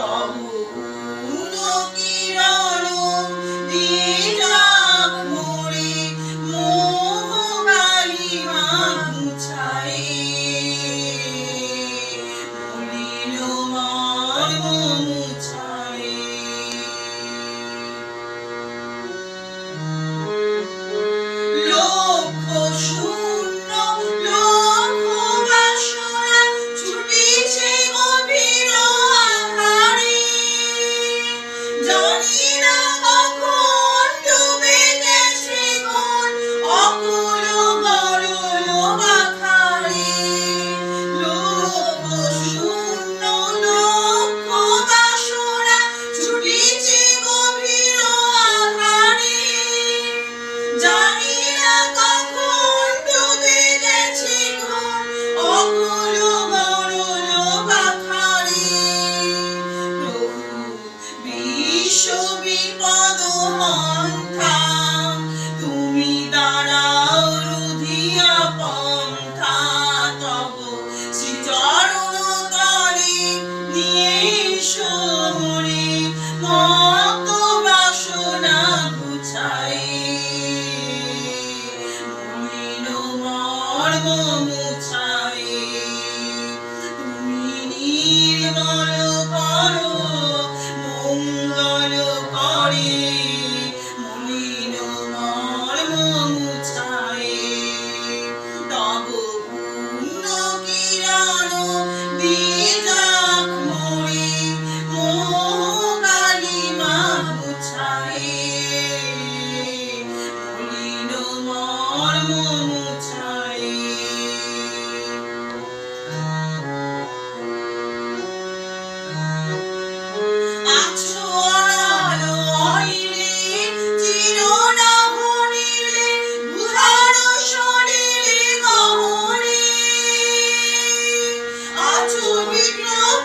তব গুণ কিরণ দিয়ে রাখো মন চাই। তুমি নির্মল Lord.